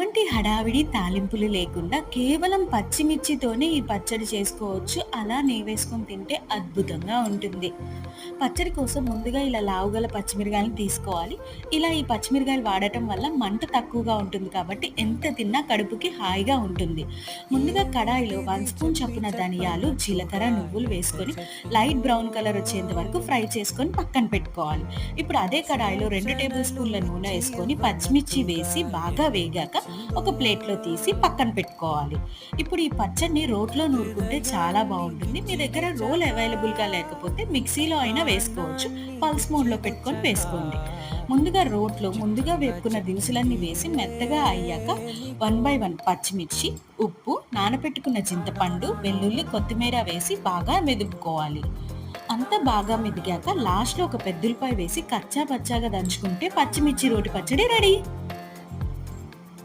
ఎటువంటి హడావిడి తాలింపులు లేకుండా కేవలం పచ్చిమిర్చితోనే ఈ పచ్చడి చేసుకోవచ్చు. అలా నేవేసుకొని తింటే అద్భుతంగా ఉంటుంది. పచ్చడి కోసం ముందుగా ఇలా లావుగల పచ్చిమిరగాయలను తీసుకోవాలి. ఇలా ఈ పచ్చిమిరకాయలు వాడటం వల్ల మంట తక్కువగా ఉంటుంది కాబట్టి ఎంత తిన్నా కడుపుకి హాయిగా ఉంటుంది. ముందుగా కడాయిలో వన్ స్పూన్ చప్పున ధనియాలు, జీలకర్ర, నువ్వులు వేసుకొని లైట్ బ్రౌన్ కలర్ వచ్చేంత వరకు ఫ్రై చేసుకొని పక్కన పెట్టుకోవాలి. ఇప్పుడు అదే కడాయిలో రెండు టేబుల్ స్పూన్ల నూనె వేసుకొని పచ్చిమిర్చి వేసి బాగా వేగాక ఒక ప్లేట్‌లో తీసి పక్కన పెట్టుకోవాలి. ఇప్పుడు ఈ పచ్చడిని రోట్లో నూరుకుంటే చాలా బాగుంటుంది మీ దగ్గర రోల్ అవైలబుల్‌గా లేకపోతే మిక్సీలో అయినా వేసుకోవచ్చు. పల్స్ మోడ్‌లో పెట్టుకొని వేసుకోండి. ముందుగా రోట్లో ముందుగా వేపుకున్న దినుసులన్నీ వేసి మెత్తగా అయ్యాక వన్ బై వన్ పచ్చిమిర్చి, ఉప్పు, నానబెట్టుకున్న చింతపండు, వెల్లుల్లి, కొత్తిమీర వేసి బాగా మెదుపుకోవాలి. అంతా బాగా మెదిగాక లాస్ట్‌లో ఒక పెద్దలపై వేసి కచ్చా పచ్చాగా దంచుకుంటే పచ్చిమిర్చి రోటి పచ్చడి రెడీ.